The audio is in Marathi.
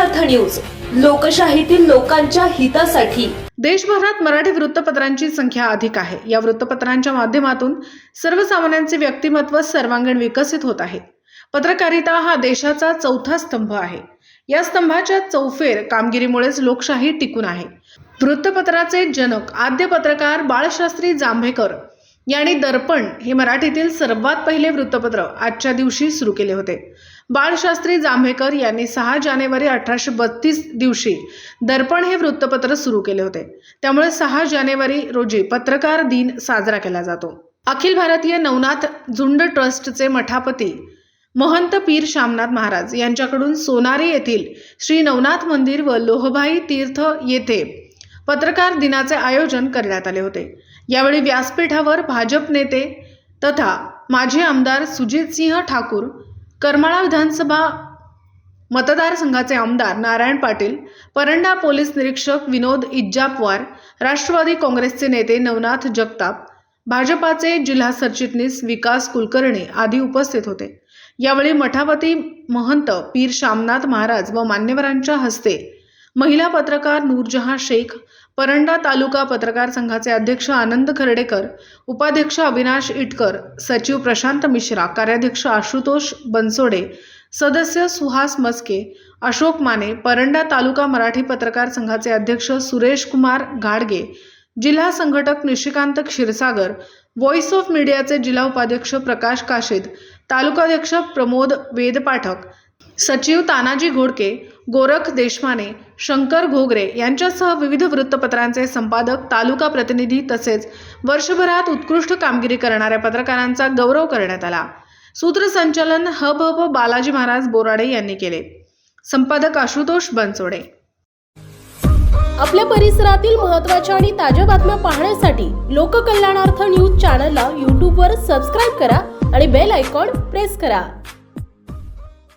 अर्थ न्यूज. लोकशाहीतील लोकांच्या हितासाठी. देशभरात मराठी वृत्तपत्रांची संख्या अधिक आहे. या वृत्तपत्रांच्या माध्यमातून सर्वसामान्यांचे व्यक्तिमत्व सर्वांगीण विकसित होत आहे. पत्रकारिता हा देशाचा चौथा स्तंभ आहे. या स्तंभाच्या चौफेर कामगिरीमुळेच लोकशाही टिकून आहे. वृत्तपत्राचे जनक आद्य पत्रकार बाळशास्त्री जांभेकर यांनी दर्पण हे मराठीतील सर्वात पहिले वृत्तपत्र आजच्या दिवशी सुरू केले होते. बाळशास्त्री जांभेकर यांनी सहा जानेवारी अठराशे बत्तीस दिवशी दर्पण हे वृत्तपत्र सुरू केले होते. त्यामुळे सहा जानेवारी रोजी पत्रकार दिन साजरा केला जातो. अखिल भारतीय नवनाथ झुंड ट्रस्टचे मठापती महंत पीर शामनाथ महाराज यांच्याकडून सोनारी येथील श्री नवनाथ मंदिर व लोहभाई तीर्थ येथे पत्रकार दिनाचे आयोजन करण्यात आले होते. यावेळी व्यासपीठावर भाजप नेते तथा माजी आमदार सुजितसिंह ठाकूर करमाळा विधानसभा मतदारसंघाचे आमदार नारायण पाटील परंडा पोलीस निरीक्षक विनोद इज्जापवार राष्ट्रवादी काँग्रेसचे नेते नवनाथ जगताप भाजपाचे जिल्हा सरचिटणीस विकास कुलकर्णी आदी उपस्थित होते. यावेळी मठापती महंत पीर शामनाथ महाराज व मान्यवरांच्या हस्ते महिला पत्रकार नूरजहां शेख परंडा तालुका पत्रकार संघाचे अध्यक्ष आनंद खर्डेकर उपाध्यक्ष अविनाश इटकर सचिव प्रशांत मिश्रा कार्याध्यक्ष आशुतोष बनसोडे सदस्य सुहास मस्के अशोक माने परंडा तालुका मराठी पत्रकार संघाचे अध्यक्ष सुरेश कुमार घाडगे जिल्हा संघटक निशिकांत क्षीरसागर व्हॉइस ऑफ मीडियाचे जिल्हा उपाध्यक्ष प्रकाश काशीद तालुकाध्यक्ष प्रमोद वेदपाठक सचिव तानाजी घोडके गोरख देशमाने शंकर घोगरे यांच्यासह विविध वृत्तपत्रांचे संपादक तालुका प्रतिनिधी तसेच वर्षभरात उत्कृष्ट कामगिरी करणाऱ्या पत्रकारांचा गौरव करण्यात आला. सूत्रसंचालन हब हब बालाजी महाराज बोराडे यांनी केले. संपादक आशुतोष बनसोडे. आपल्या परिसरातील महत्त्वाच्या आणि ताज्या बातम्या पाहण्यासाठी लोककल्याणार्थ न्यूज चॅनलला यूट्यूबवर सबस्क्राईब करा आणि बेल आयकॉन प्रेस करा.